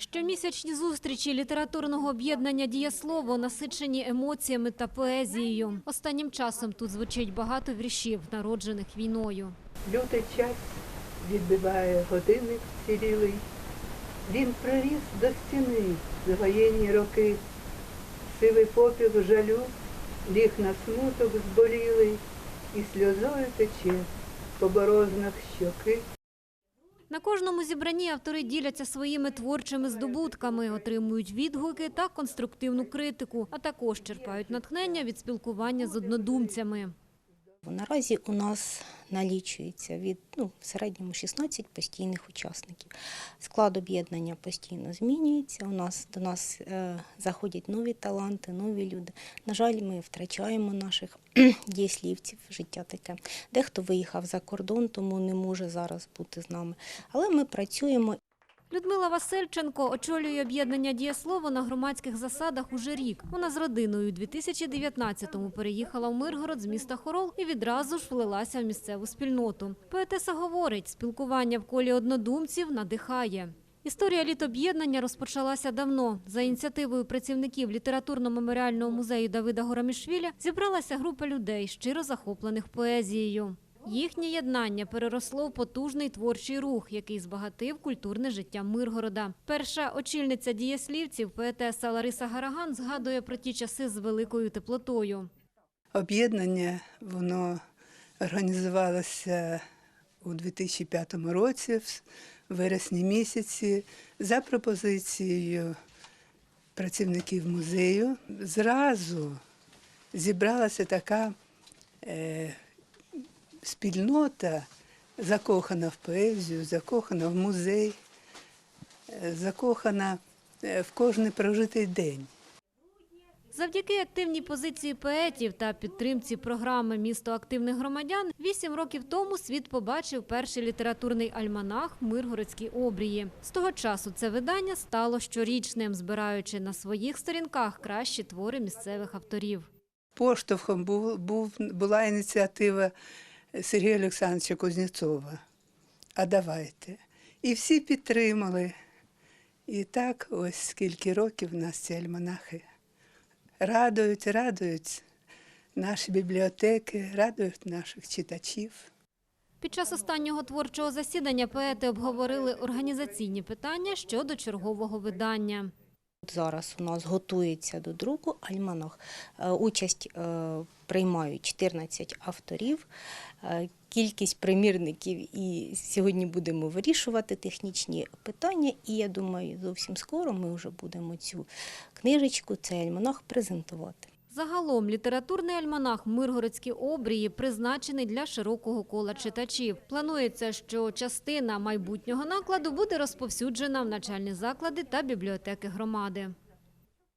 Щомісячні зустрічі літературного об'єднання «Дієслово» насичені емоціями та поезією. Останнім часом тут звучить багато віршів, народжених війною. Лютий час відбиває годинник вцілілий. Він приріс до стіни за воєнні роки. Сивий попіл жалю ліг на смуток зболілий, і сльозою тече по борознах щоки. На кожному зібранні автори діляться своїми творчими здобутками, отримують відгуки та конструктивну критику, а також черпають натхнення від спілкування з однодумцями. Наразі у нас налічується від ну, в середньому 16 постійних учасників. Склад об'єднання постійно змінюється. У нас до нас е, заходять нові таланти, нові люди. На жаль, ми втрачаємо наших дієслівців. Життя таке. Дехто виїхав за кордон, тому не може зараз бути з нами. Але ми працюємо Людмила Васильченко очолює об'єднання «Дієслово» на громадських засадах уже рік. Вона з родиною у 2019-му переїхала в Миргород з міста Хорол і відразу ж влилася в місцеву спільноту. Поетеса говорить, спілкування в колі однодумців надихає. Історія літоб'єднання розпочалася давно. За ініціативою працівників літературно-меморіального музею Давида Горамішвіля зібралася група людей, щиро захоплених поезією. Їхнє єднання переросло в потужний творчий рух, який збагатив культурне життя Миргорода. Перша очільниця дієслівців, поетеса Лариса Гараган, згадує про ті часи з великою теплотою. Об'єднання воно організувалося у 2005 році, в вересні місяці, за пропозицією працівників музею. Зразу зібралася така е, спільнота, закохана в поезію, закохана в музей, е, закохана е, в кожний прожитий день. Завдяки активній позиції поетів та підтримці програми Місто активних громадян вісім років тому світ побачив перший літературний альманах Миргородські обрії. З того часу це видання стало щорічним, збираючи на своїх сторінках кращі твори місцевих авторів. Поштовхом був, був, була ініціатива Сергія Олександровича Кузнєцова. А давайте. І всі підтримали. І так ось скільки років нас ці альманахи радують, радують наші бібліотеки, радують наших читачів. Під час останнього творчого засідання поети обговорили організаційні питання щодо чергового видання. Зараз у нас готується до друку альманах. Е, Участь е, приймають 14 авторів, е, кількість примірників, і сьогодні будемо вирішувати технічні питання. І я думаю, зовсім скоро ми вже будемо цю книжечку, цей альманах презентувати. Загалом літературний альманах Миргородські обрії призначений для широкого кола читачів. Планується, що частина майбутнього накладу буде розповсюджена в начальні заклади та бібліотеки громади.